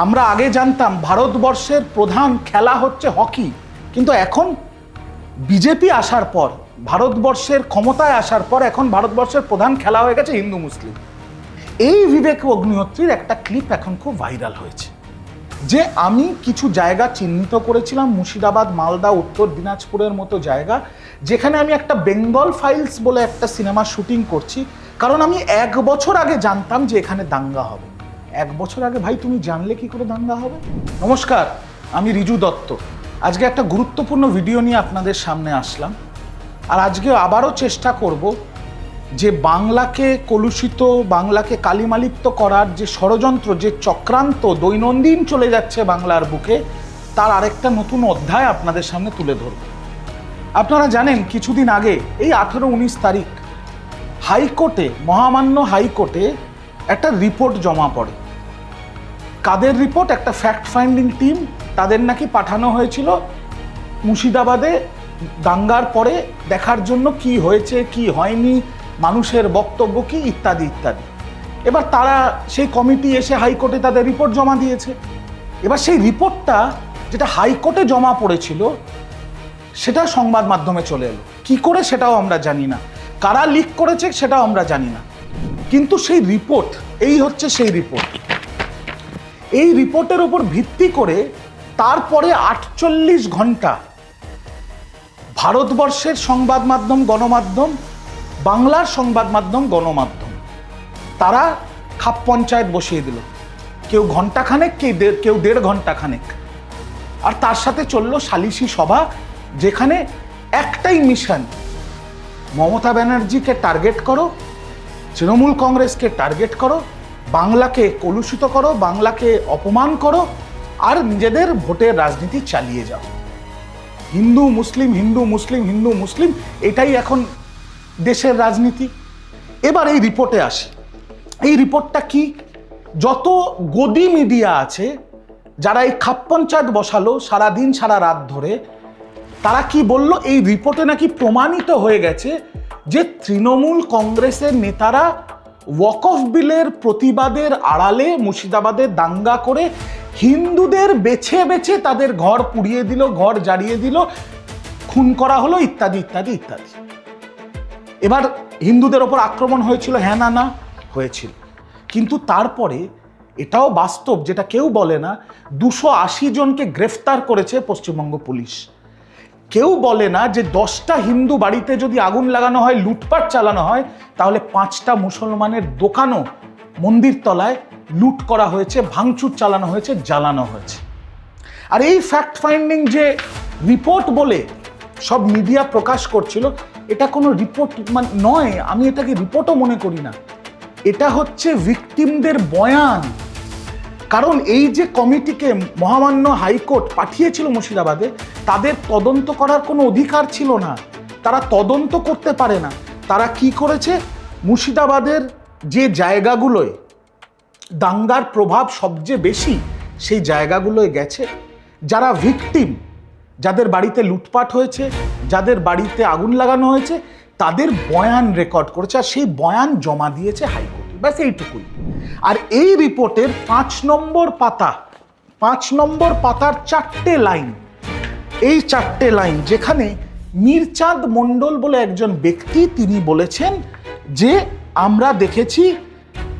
আমরা আগে জানতাম ভারতবর্ষের প্রধান খেলা হচ্ছে হকি, কিন্তু এখন বিজেপি আসার পর, ভারতবর্ষের ক্ষমতায় আসার পর এখন ভারতবর্ষের প্রধান খেলা হয়ে গেছে হিন্দু মুসলিম। এই বিবেক অগ্নিহোত্রীর একটা ক্লিপ এখন খুব ভাইরাল হয়েছে, যে আমি কিছু জায়গা চিহ্নিত করেছিলাম, মুর্শিদাবাদ, মালদা, উত্তর দিনাজপুরের মতো জায়গা, যেখানে আমি একটা বেঙ্গল ফাইলস বলে একটা সিনেমা শুটিং করছি, কারণ আমি এক বছর আগে জানতাম যে এখানে দাঙ্গা হবে। এক বছর আগে ভাই তুমি জানলে কি করে দাঙ্গা হবে? নমস্কার, আমি রিজু দত্ত। আজকে একটা গুরুত্বপূর্ণ ভিডিও নিয়ে আপনাদের সামনে আসলাম। আর আজকে আবারও চেষ্টা করব যে বাংলাকে কলুষিত, বাংলাকে কালিমালিপ্ত করার যে ষড়যন্ত্র, যে চক্রান্ত দৈনন্দিন চলে যাচ্ছে বাংলার বুকে, তার আরেকটা নতুন অধ্যায় আপনাদের সামনে তুলে ধরব। আপনারা জানেন, কিছুদিন আগে, এই আঠেরো উনিশ তারিখ, হাইকোর্টে, মহামান্য হাইকোর্টে একটা রিপোর্ট জমা পড়ে। কাদের রিপোর্ট? একটা ফ্যাক্ট ফাইন্ডিং টিম তাদের নাকি পাঠানো হয়েছিল মুর্শিদাবাদে দাঙ্গার পরে দেখার জন্য কি হয়েছে, কি হয়নি, মানুষের বক্তব্য কি, ইত্যাদি ইত্যাদি। এবার তারা সেই কমিটি এসে হাইকোর্টে তাদের রিপোর্ট জমা দিয়েছে। এবার সেই রিপোর্টটা যেটা হাইকোর্টে জমা পড়েছিল, সেটা সংবাদ মাধ্যমে চলে এলো। কি করে সেটাও আমরা জানি না। কারা লিক করেছে সেটাও আমরা জানি না। কিন্তু সেই রিপোর্ট, এই হচ্ছে সেই রিপোর্ট। এই রিপোর্টের উপর ভিত্তি করে তারপরে আটচল্লিশ ঘণ্টা ভারতবর্ষের সংবাদ মাধ্যম, গণমাধ্যম, বাংলার সংবাদ মাধ্যম, গণমাধ্যম। তারা খাপ পঞ্চায়েত বসিয়ে দিল। কেউ ঘন্টাখানেক কেউ দেড় কেউ দেড় ঘন্টাখানেক আর তার সাথে চলল সালিসি সভা, যেখানে একটাই মিশন, মমতা ব্যানার্জিকে টার্গেট করো, তৃণমূল কংগ্রেসকে টার্গেট করো বাংলাকে কলুষিত করো, বাংলাকে অপমান করো, আর নিজেদের ভোটের রাজনীতি চালিয়ে যাও। হিন্দু, মুসলিম হিন্দু মুসলিম হিন্দু, মুসলিম, এটাই এখন দেশের রাজনীতি। এবার এই রিপোর্টে আসি। এই রিপোর্টটা কি? যত গদি মিডিয়া আছে, যারা এই খাপ পঞ্চায়েত বসালো সারাদিন, সারা রাত ধরে, তারা কি বলল? এই রিপোর্টে নাকি প্রমাণিত হয়ে গেছে যে তৃণমূল কংগ্রেসের নেতারা ওয়াকফ বিলের প্রতিবাদের আড়ালে মুর্শিদাবাদে দাঙ্গা করে হিন্দুদের বেছে বেছে তাদের ঘর পুড়িয়ে দিল, ঘর জ্বালিয়ে দিল, খুন করা হলো, ইত্যাদি ইত্যাদি ইত্যাদি। এবার হিন্দুদের ওপর আক্রমণ হয়েছিল হ্যাঁ না না, হয়েছিল। কিন্তু তারপরে এটাও বাস্তব, যেটা কেউ বলে না, দুশো আশি জনকে গ্রেফতার করেছে পশ্চিমবঙ্গ পুলিশ। কেউ বলে না যে দশটা হিন্দু বাড়িতে যদি আগুন লাগানো হয়, লুটপাট চালানো হয়, তাহলে পাঁচটা মুসলমানের দোকানও মন্দির তলায় লুট করা হয়েছে, ভাঙচুর চালানো হয়েছে, জ্বালানো হয়েছে। আর এই ফ্যাক্ট ফাইন্ডিং যে রিপোর্ট বলে সব মিডিয়া প্রকাশ করছিল, এটা কোনো রিপোর্ট মানে নয়, আমি এটাকে রিপোর্টও মনে করি না। এটা হচ্ছে ভিকটিমদের বয়ান। কারণ এই যে কমিটিকে মহামান্য হাইকোর্ট পাঠিয়েছিল মুর্শিদাবাদে, তাদের তদন্ত করার কোনো অধিকার ছিল না। তারা তদন্ত করতে পারে না। তারা কি করেছে? মুর্শিদাবাদের যে জায়গাগুলোয় দাঙ্গার প্রভাব সবচেয়ে বেশি, সেই জায়গাগুলোয় গেছে। যারা ভিকটিম, যাদের বাড়িতে লুটপাট হয়েছে, যাদের বাড়িতে আগুন লাগানো হয়েছে, তাদের বয়ান রেকর্ড করেছে, আর সেই বয়ান জমা দিয়েছে হাইকোর্টে। ব্যাস এইটুকুই। আর এই রিপোর্টের পাঁচ নম্বর পাতা, পাঁচ নম্বর পাতার চারটে লাইন। এই চারটে লাইন যেখানে মিরচাঁদ মণ্ডল বলে একজন ব্যক্তি তিনি বলেছেন যে, আমরা দেখেছি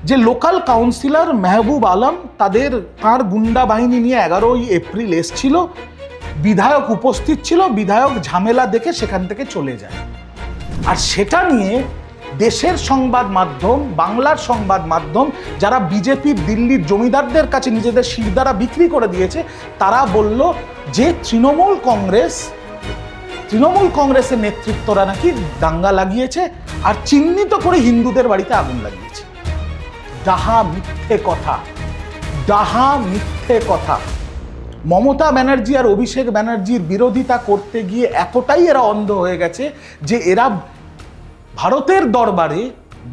যে লোকাল কাউন্সিলর মেহবুব আলম তাদের, তাঁর গুন্ডা বাহিনী নিয়ে এগারোই এপ্রিল এসছিল, বিধায়ক উপস্থিত ছিল, বিধায়ক ঝামেলা দেখে সেখান থেকে চলে যায়। আর সেটা নিয়ে দেশের সংবাদ মাধ্যম, বাংলার সংবাদ মাধ্যম, যারা বিজেপির দিল্লির জমিদারদের কাছে নিজেদের শিরদারা বিক্রি করে দিয়েছে, তারা বলল যে তৃণমূল কংগ্রেস, তৃণমূল কংগ্রেসের নেতৃত্বরা নাকি দাঙ্গা লাগিয়েছে আর চিহ্নিত করে হিন্দুদের বাড়িতে আগুন লাগিয়েছে। ডাহা মিথ্যে কথা, ডাহা মিথ্যে কথা। মমতা ব্যানার্জি আর অভিষেক ব্যানার্জির বিরোধিতা করতে গিয়ে এতটাই এরা অন্ধ হয়ে গেছে যে এরা ভারতের দরবারে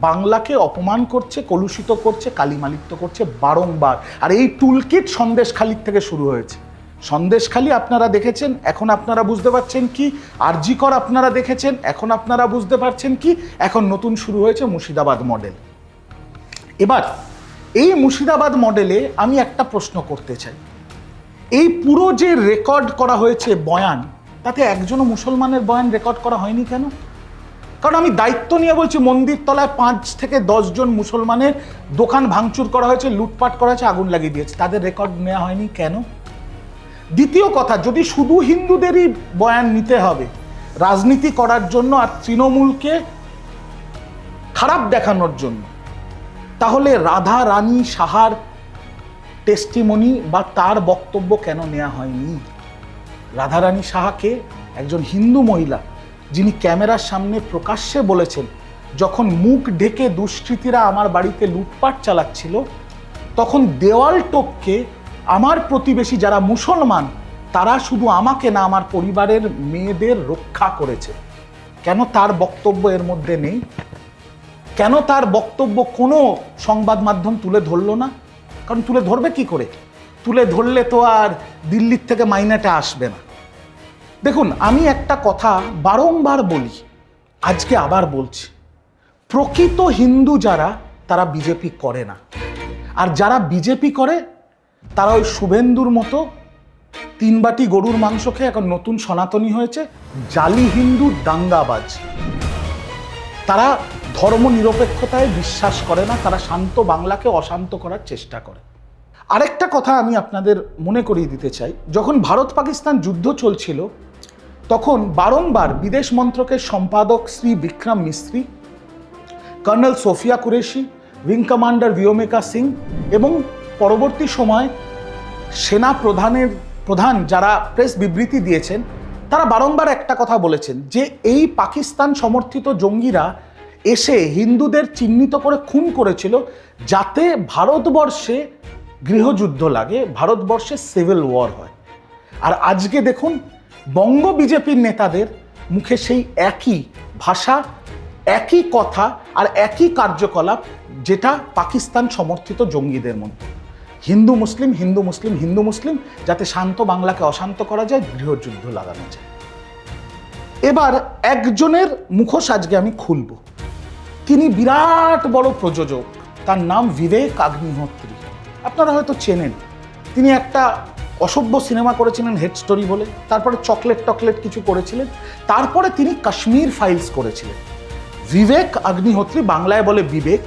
বাংলাকে অপমান করছে, কলুষিত করছে, কালিমালিপ্ত করছে বারংবার। আর এই টুলকিট সন্দেশখালির থেকে শুরু হয়েছে। সন্দেশখালি আপনারা দেখেছেন, এখন আপনারা বুঝতে পারছেন কি? আরজিকর আপনারা দেখেছেন, এখন আপনারা বুঝতে পারছেন কি? এখন নতুন শুরু হয়েছে মুর্শিদাবাদ মডেল এবার, এই মুর্শিদাবাদ মডেলে আমি একটা প্রশ্ন করতে চাই। এই পুরো যে রেকর্ড করা হয়েছে বয়ান, তাতে একজনও মুসলমানের বয়ান রেকর্ড করা হয়নি কেন? কারণ আমি দায়িত্ব নিয়ে বলছি, মন্দির তলায় পাঁচ থেকে জন মুসলমানের দোকান ভাঙচুর করা হয়েছে, লুটপাট করা হয়েছে, আগুন লাগিয়ে দিয়েছে। তাদের রেকর্ড নেওয়া হয়নি কেন? দ্বিতীয় কথা, যদি শুধু হিন্দুদেরই বয়ান নিতে হবে, রাজনীতি করার জন্য আর তৃণমূলকে খারাপ দেখানোর জন্য, তাহলে রাধা রানী সাহার টেস্টিমনি বা তার বক্তব্য কেন নেওয়া হয়নি? রাধারানী সাহাকে একজন হিন্দু মহিলা যিনি ক্যামেরার সামনে প্রকাশ্যে বলেছেন, যখন মুখ ঢেকে দুষ্কৃতীরা আমার বাড়িতে লুটপাট চালাচ্ছিল, তখন দেওয়াল টপকে আমার প্রতিবেশী যারা মুসলমান, তারা শুধু আমাকে না আমার পরিবারের মেয়েদের রক্ষা করেছে। কেন তার বক্তব্য এর মধ্যে নেই? কেন তার বক্তব্য কোনো সংবাদ মাধ্যম তুলে ধরলো না? কারণ তুলে ধরবে কি করে? তুলে ধরলে তো আর দিল্লির থেকে মাইনেটা আসবে না। দেখুন, আমি একটা কথা বারংবার বলি, আজকে আবার বলছি। প্রকৃত হিন্দু যারা, তারা বিজেপি করে না। আর যারা বিজেপি করে, তারা ওই শুভেন্দুর মতো তিন বাটি গরুর মাংস খেয়ে এখন নতুন সনাতনী হয়েছে, জালি হিন্দু দাঙ্গাবাজ। তারা ধর্ম নিরপেক্ষতায় বিশ্বাস করে না, তারা শান্ত বাংলাকে অশান্ত করার চেষ্টা করে। আরেকটা কথা আমি আপনাদের মনে করিয়ে দিতে চাই, যখন ভারত পাকিস্তান যুদ্ধ চলছিল তখন বারংবার বিদেশ মন্ত্রকের সম্পাদক Shri Vikram Mistri, colonel Sofiya Qureshi, wing commander Vyomika Singh এবং পরবর্তী সময় সেনা প্রধানের প্রধান যারা প্রেস বিবৃতি দিয়েছেন, তারা বারংবার একটা কথা বলেছেন যে এই পাকিস্তান সমর্থিত জঙ্গিরা এসে হিন্দুদের চিহ্নিত করে খুন করেছিল যাতে ভারতবর্ষে গৃহযুদ্ধ লাগে, ভারতবর্ষে সিভিল ওয়ার হয়। আর আজকে দেখুন বঙ্গ বিজেপির নেতাদের মুখে সেই একই ভাষা, একই কথা আর একই কার্যকলাপ যেটা পাকিস্তান সমর্থিত জঙ্গিদের মধ্যে। হিন্দু মুসলিম হিন্দু মুসলিম হিন্দু মুসলিম যাতে শান্ত বাংলাকে অশান্ত করা যায়, গৃহযুদ্ধ লাগানো যায়। এবার একজনের মুখোশ আজকে আমি খুলব। তিনি বিরাট বড় প্রযোজক, তার নাম বিবেক আগ্নিহোত্রী। আপনারা হয়তো চেনেন, তিনি একটা অসভ্য সিনেমা করেছিলেন হেড স্টোরি বলে, তারপরে চকলেট টকলেট কিছু করেছিলেন, তারপরে তিনি কাশ্মীর ফাইলস করেছিলেন। বিবেক অগ্নিহোত্রী বাংলায় বলে বিবেক,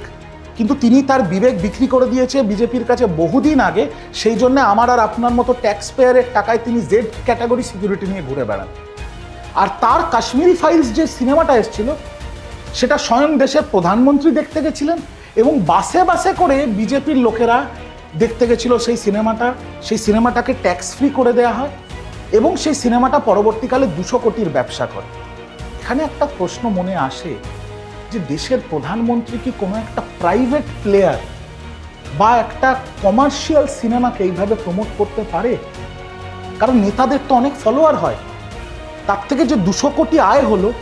কিন্তু তিনি তার বিবেক বিক্রি করে দিয়েছে বিজেপির কাছে বহুদিন আগে, সেই জন্য আমার আর আপনার মতো ট্যাক্স পেয়ারের টাকায় তিনি জেড ক্যাটাগরি সিকিউরিটি নিয়ে ঘুরে বেড়ান। আর তার কাশ্মীরি ফাইলস যে সিনেমাটা এসেছিল, সেটা স্বয়ং দেশের প্রধানমন্ত্রী দেখতে গেছিলেন এবং বাসে বাসে করে বিজেপির লোকেরা দেখতে গেছিল সেই সিনেমাটা, সেই সিনেমাটাকে ট্যাক্স ফ্রি করে দেওয়া হয় এবং সেই সিনেমাটা পরবর্তীকালে দুশো কোটির ব্যবসা করে। এখানে একটা প্রশ্ন মনে আসে যে দেশের প্রধানমন্ত্রী কি কোনো একটা প্রাইভেট প্লেয়ার বা একটা কমার্শিয়াল সিনেমাকে এইভাবে প্রমোট করতে পারে? কারণ নেতাদের তো অনেক ফলোয়ার হয়। তার থেকে যে দুশো কোটি আয় হলো,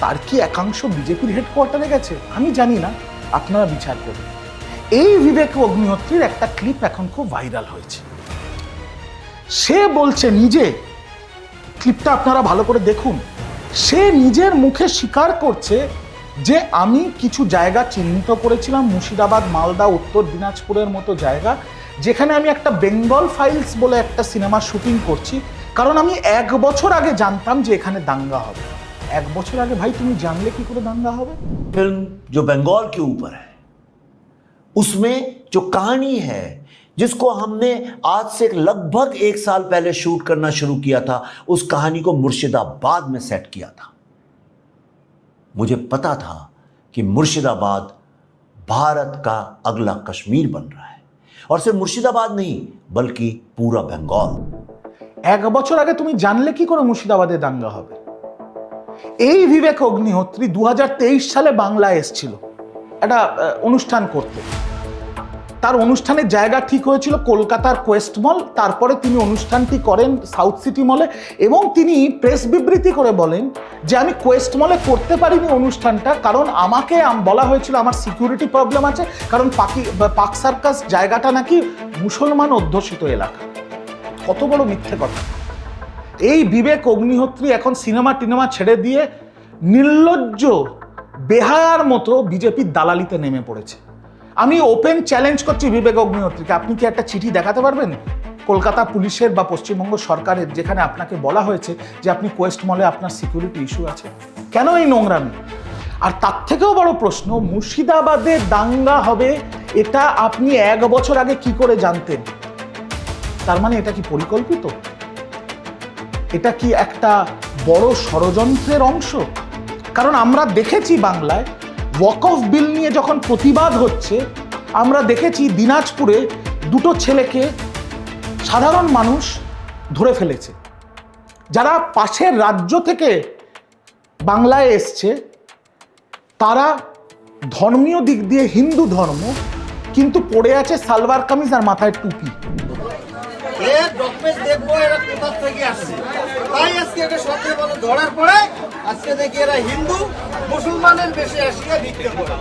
তার কি একাংশ বিজেপির হেডকোয়ার্টারে গেছে? আমি জানি না। আপনারা বিচার করুন। এই বিবেক অগ্নিহোত্রীর একটা ক্লিপ এখন খুব ভাইরাল হয়েছে। সে বলছে নিজে ক্লিপটা আপনারা ভালো করে দেখুন, সে নিজের মুখে স্বীকার করছে যে আমি কিছু জায়গা চিহ্নিত করেছিলাম, মুর্শিদাবাদ, মালদা, উত্তর দিনাজপুরের মতো জায়গা, যেখানে আমি একটা বেঙ্গল ফাইলস বলে একটা সিনেমা শুটিং করছি, কারণ আমি এক বছর আগে জানতাম যে এখানে দাঙ্গা হবে। এক বছর আগে ভাই, তুমি জানলে কি করে দাঙ্গা হবে? ফিল্ম যে বেঙ্গল কে উপর হ্যাঁ उसमें जो कहानी है जिसको हमने आज से लगभग एक साल पहले शूट करना शुरू किया था उस कहानी को मुर्शिदाबाद में सेट किया था मुझे पता था कि मुर्शिदाबाद भारत का अगला कश्मीर बन रहा है और सिर्फ मुर्शिदाबाद नहीं बल्कि पूरा बंगाल এক বছর আগে তুমি জানলে কি করে মুর্শিদাবাদে দাঙ্গা হবে এই বিবেক অগ্নিহোত্রী দু সালে বাংলায় এসেছিল একটা আহ, অনুষ্ঠান করতে তার অনুষ্ঠানের জায়গা ঠিক হয়েছিল কলকাতার কোয়েস্ট মল। তারপরে তিনি অনুষ্ঠানটি করেন সাউথ সিটি মলে এবং তিনি প্রেস বিবৃতি করে বলেন যে, আমি কোয়েস্ট মলে করতে পারিনি অনুষ্ঠানটা কারণ আমাকে বলা হয়েছিল আমার সিকিউরিটি প্রবলেম আছে কারণ পাকি পাক সার্কাস জায়গাটা নাকি মুসলমান অধ্যুষিত এলাকা। কত বড় মিথ্যে কথা। এই বিবেক অগ্নিহোত্রী এখন সিনেমা টিনেমা ছেড়ে দিয়ে নির্লজ্জ, বেহায়ার মতো বিজেপির দালালিতে নেমে পড়েছে। আমি ওপেন চ্যালেঞ্জ করছি বিবেক অগ্নিহোত্রীকে। আপনি কি একটা চিঠি দেখাতে পারবেন? কলকাতা পুলিশের বা পশ্চিমবঙ্গ সরকারের যেখানে আপনাকে বলা হয়েছে যে আপনি কোয়েস্ট মলে আপনার সিকিউরিটি ইস্যু আছে। কেন এই নোংরামি? আর তার থেকেও বড় প্রশ্ন, মুর্শিদাবাদে দাঙ্গা হবে, এটা আপনি এক বছর আগে কি করে জানতেন? তার মানে এটা কি পরিকল্পিত? এটা কি একটা বড় ষড়যন্ত্রের অংশ? কারণ আমরা দেখেছি বাংলায় ওয়াক অফ বিল নিয়ে যখন প্রতিবাদ হচ্ছে, আমরা দেখেছি দিনাজপুরে দুটো ছেলেকে সাধারণ মানুষ ধরে ফেলেছে। যারা পাশের রাজ্য থেকে বাংলায় এসছে, তারা ধর্মীয় দিক দিয়ে হিন্দু ধর্ম, কিন্তু পড়ে আছে সালবার কামিজ আর মাথায় টুপি। তাই আজকে ধরার পরে আজকে দেখি এরা হিন্দু মুসলমানের বেশে আসিয়া ভিক্ষা করে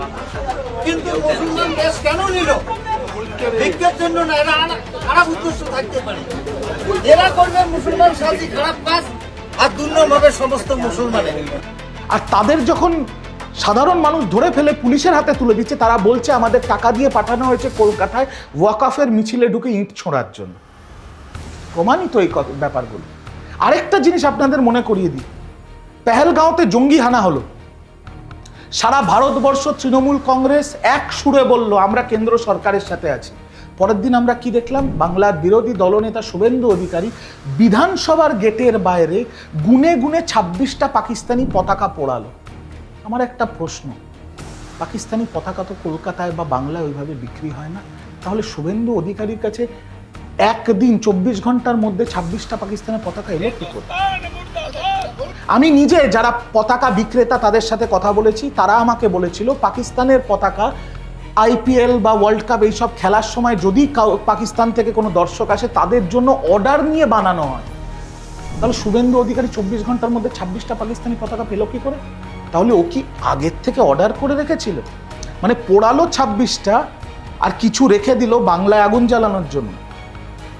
কিন্তু মুসলমান দেশ কেন নিল? ভিক্ষার জন্য না, এরা খারাপ উদ্দেশ্য থাকতে পারে। এরা করবে মুসলমান সাজি, খারাপ কাজ, আর দুর্নাম হবে সমস্ত মুসলমানের আর তাদের যখন সাধারণ মানুষ ধরে ফেলে পুলিশের হাতে তুলে দিচ্ছে, তারা বলছে, আমাদের টাকা দিয়ে পাঠানো হয়েছে কলকাতায় ওয়াকাফের মিছিলে ঢুকে ইট ছোঁড়ার জন্য। প্রমাণিত এই ব্যাপারগুলো। আরেকটা জিনিস আপনাদের মনে করিয়ে দিই। পেহেলগাঁওতে জঙ্গি হানা হলো। সারা ভারতবর্ষ তৃণমূল কংগ্রেস এক সুরে বলল, আমরা কেন্দ্র সরকারের সাথে আছি। পরের দিন আমরা কি দেখলাম? বাংলার বিরোধী দলনেতা শুভেন্দু অধিকারী বিধানসভার গেটের বাইরে গুনে গুনে ছাব্বিশটা পাকিস্তানি পতাকা পোড়ালো। আমার একটা প্রশ্ন, পাকিস্তানি পতাকা তো কলকাতায় বা বাংলায় ওইভাবে বিক্রি হয় না। তাহলে শুভেন্দু অধিকারীর কাছে একদিন চব্বিশ ঘণ্টার মধ্যে ছাব্বিশটা পাকিস্তানের পতাকা এলো কি করে আমি নিজে যারা পতাকা বিক্রেতা তাদের সাথে কথা বলেছি, তারা আমাকে বলেছিল, পাকিস্তানের পতাকা, আইপিএল বা ওয়ার্ল্ড কাপ এইসব খেলার সময় যদি পাকিস্তান থেকে কোনো দর্শক আসে, তাদের জন্য অর্ডার নিয়ে বানানো হয়। তাহলে শুভেন্দু অধিকারী চব্বিশ ঘণ্টার মধ্যে ছাব্বিশটা পাকিস্তানি পতাকা পেল কি করে? তাহলে ও কি আগের থেকে অর্ডার করে রেখেছিল? মানে পোড়ালো ছাব্বিশটা আর কিছু রেখে দিল বাংলায় আগুন জ্বালানোর জন্য।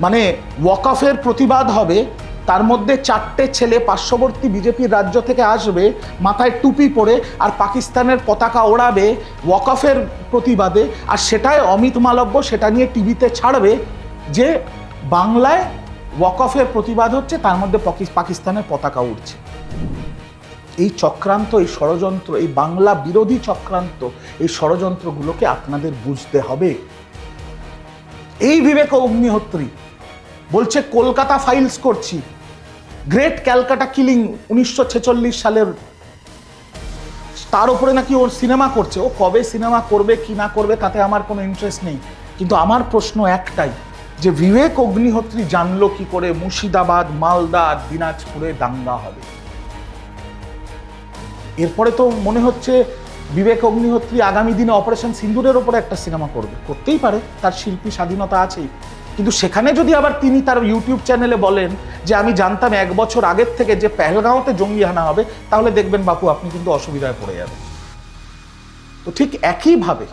মানে ওয়াকফের প্রতিবাদ হবে তার মধ্যে চারটে ছেলে পার্শ্ববর্তী বিজেপির রাজ্য থেকে আসবে, মাথায় টুপি পরে আর পাকিস্তানের পতাকা ওড়াবে ওয়াকফের প্রতিবাদে। আর সেটাই অমিত মালব্য সেটা নিয়ে টিভিতে ছাড়বে যে বাংলায় ওয়াকফের প্রতিবাদ হচ্ছে, তার মধ্যে পাকিস্তানের পতাকা উঠছে এই চক্রান্ত, এই ষড়যন্ত্র, এই বাংলা বিরোধী চক্রান্ত, এই ষড়যন্ত্রগুলোকে আপনাদের বুঝতে হবে। এই বিবেক অগ্নিহোত্রী বলছে, কলকাতা ফাইলস করছি। গ্রেট ক্যালকাটা কিলিং উনিশশো ছেচল্লিশ সালের। তার উপরে নাকি ওর সিনেমা করছে। ও কবে সিনেমা করবে, কি না করবে, তাতে আমার কোনো ইন্টারেস্ট নেই। কিন্তু আমার প্রশ্ন একটাই, যে বিবেক অগ্নিহোত্রী জানলো কি করে মুর্শিদাবাদ, মালদা দিনাজপুরে দাঙ্গা হবে? এরপরে তো মনে হচ্ছে বিবেক অগ্নিহোত্রী আগামী দিনে অপারেশন সিন্দুরের ওপরে একটা সিনেমা করবে। করতেই পারে, তার শিল্পী স্বাধীনতা আছেই। কিন্তু সেখানে যদি আবার তিনি তার ইউটিউব চ্যানেলে বলেন যে আমি জানতাম এক বছর আগের থেকে যে পেহেলগাঁওতে জঙ্গি হানা হবে, তাহলে দেখবেন বাপু, আপনি কিন্তু অসুবিধায় পড়ে যাবেন। তো ঠিক একইভাবে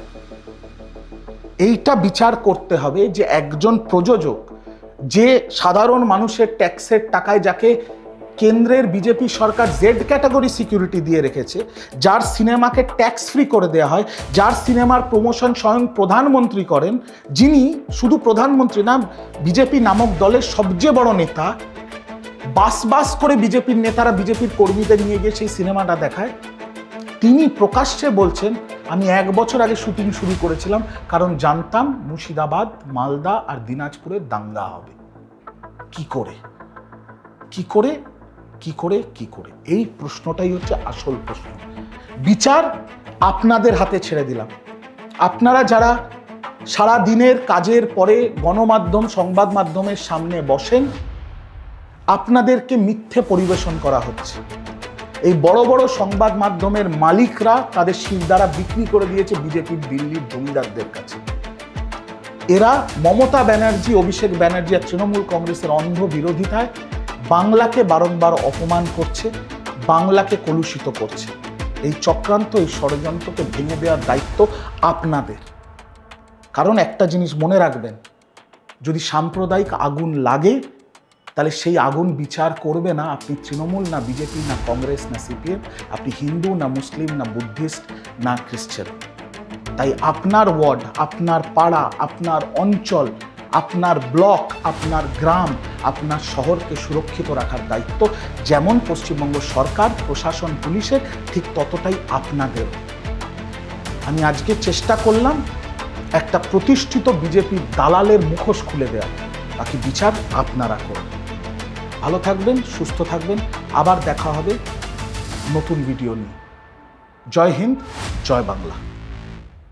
এইটা বিচার করতে হবে যে একজন প্রযোজক যে সাধারণ মানুষের ট্যাক্সের টাকায় যাকে কেন্দ্রের বিজেপি সরকার জেড ক্যাটাগরি সিকিউরিটি দিয়ে রেখেছে, যার সিনেমাকে ট্যাক্স ফ্রি করে দেওয়া হয়, যার সিনেমার প্রমোশন স্বয়ং প্রধানমন্ত্রী করেন, যিনি শুধু প্রধানমন্ত্রী না, বিজেপি নামক দলের সবচেয়ে বড় নেতা বাস বাস করে বিজেপির নেতারা বিজেপির কর্মীদের নিয়ে গিয়ে সেই সিনেমাটা দেখায়। তিনি প্রকাশ্যে বলছেন, আমি এক বছর আগে শুটিং শুরু করেছিলাম, কারণ জানতাম মুর্শিদাবাদ, মালদা আর দিনাজপুরে দাঙ্গা হবে। কি করে? কি করে? কি করে কি করে? এই প্রশ্নটাই হচ্ছে আসল প্রশ্ন। বিচার আপনাদের হাতে ছেড়ে দিলাম। আপনারা যারা সারা দিনের কাজের পরে গণমাধ্যম, সংবাদ মাধ্যমের সামনে বসেন, আপনাদেরকে মিথ্যে পরিবেশন করা হচ্ছে। এই বড় বড় সংবাদ মাধ্যমের মালিকরা তাদের শিরদারা বিক্রি করে দিয়েছে বিজেপির দিল্লির জমিদারদের কাছে। এরা মমতা ব্যানার্জি, অভিষেক ব্যানার্জি আর তৃণমূল কংগ্রেসের অন্ধ বিরোধিতায় বাংলাকে বারংবার অপমান করছে, বাংলাকে কলুষিত করছে। এই চক্রান্ত, এই ষড়যন্ত্রকে ভেঙে দেওয়ার দায়িত্ব আপনাদের। কারণ একটা জিনিস মনে রাখবেন, যদি সাম্প্রদায়িক আগুন লাগে, তাহলে সেই আগুন বিচার করবে না আপনি তৃণমূল, না বিজেপি, না কংগ্রেস, না সিপিএম, আপনি হিন্দু, না মুসলিম, না বুদ্ধিস্ট, না খ্রিশ্চান তাই আপনার ওয়ার্ড, আপনার পাড়া, আপনার অঞ্চল আপনার ব্লক, আপনার গ্রাম, আপনার শহরকে সুরক্ষিত রাখার দায়িত্ব। যেমন পশ্চিমবঙ্গ সরকার, প্রশাসন পুলিশের ঠিক ততটাই আপনাদের। আমি আজকে চেষ্টা করলাম একটা প্রতিষ্ঠিত বিজেপি দালালের মুখোশ খুলে দেওয়া বাকি বিচার আপনারা করুন। ভালো থাকবেন, সুস্থ থাকবেন। আবার দেখা হবে নতুন ভিডিও নিয়ে। জয় হিন্দ, জয় বাংলা।